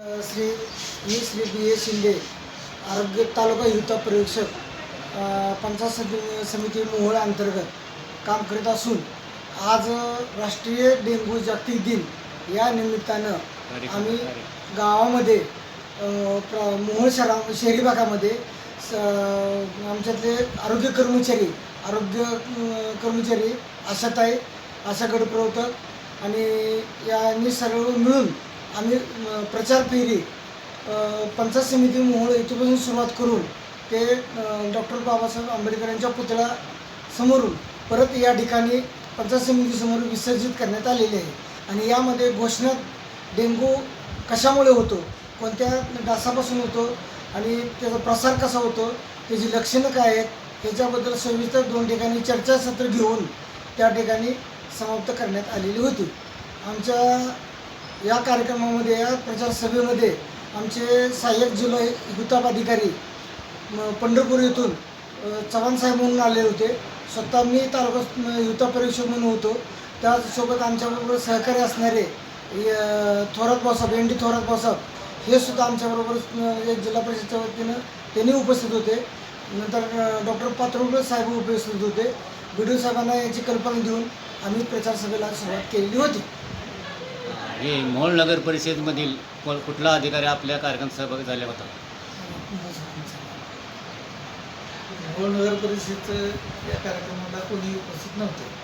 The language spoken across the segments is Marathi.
श्री मी श्री बी ए शिंदे आरोग्य तालुका युथ पर्यवेक्षक अ, पंचायत समि- समिती मोहोळ अंतर्गत काम करीत असून आज राष्ट्रीय डेंग्यू जागतिक दिन या निमित्तानं आम्ही गावामध्ये मोहोळ शहरा शहरी भागामध्ये स आमच्यातले आरोग्य कर्मचारी आरोग्य कर्मचारी आशाताई आशा गटप्रवर्तक आणि यांनी सर्व मिळून आम्ही प्रचार फेरी पंचायत समिती मोहोळ इथपासून सुरुवात करून ते डॉक्टर बाबासाहेब आंबेडकर यांच्या पुतळ्यासमोरून परत या ठिकाणी पंचायत समितीसमोर विसर्जित करण्यात आलेले आहे. आणि यामध्ये घोषणा डेंगू कशामुळे होतो कोणत्या डासापासून होतो आणि त्याचा प्रसार कसा होतो त्याची लक्षणं काय आहेत ह्याच्याबद्दल सविस्तर दोन ठिकाणी चर्चासत्र घेऊन त्या ठिकाणी समाप्त करण्यात आलेली होती. आमच्या या कार्यक्रमामध्ये या प्रचारसभेमध्ये आमचे सहाय्यक जिल्हा हुताप अधिकारी पंढरपूर येथून चव्हाणसाहेब चव्हाण साहेब म्हणून आले होते. स्वतः मी तालुका युता परीक्षक म्हणून होतो. त्यासोबत आमच्याबरोबर सहकारी असणारे य- थोरात भाऊसाहेब एन डी थोरात भाऊसाहेब हे सुद्धा आमच्याबरोबर एक जिल्हा परिषदच्या वतीनं त्यांनी उपस्थित होते. नंतर डॉक्टर पात्रोडे साहेब उपस्थित होते. बी डी साहेबांना याची कल्पना देऊन आम्ही प्रचारसभेला सुरुवात केलेली होती. हे मोहोळ नगर परिषदेमधील को- कुठला अधिकारी आपल्या कार्यक्रम सहभागी झाला होता? मोहोळ नगर परिषदचं या कार्यक्रमाला कोणी उपस्थित नव्हते.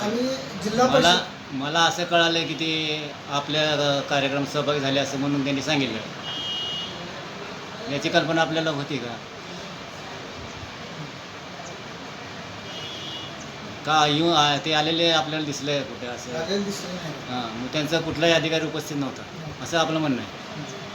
आणि जिल्हा मला परिषद मला असं कळालं की ते आपल्या कार्यक्रम सहभागी झाले असं म्हणून त्यांनी सांगितलं. याची कल्पना आपल्याला होती का? का येऊन आ- ते आलेले आपल्याला दिसले कुठे असं? आलेलं दिसलं नाही. हां मग त्यांचा कुठलाही अधिकारी उपस्थित नव्हता. असं आपलं म्हणणं आहे.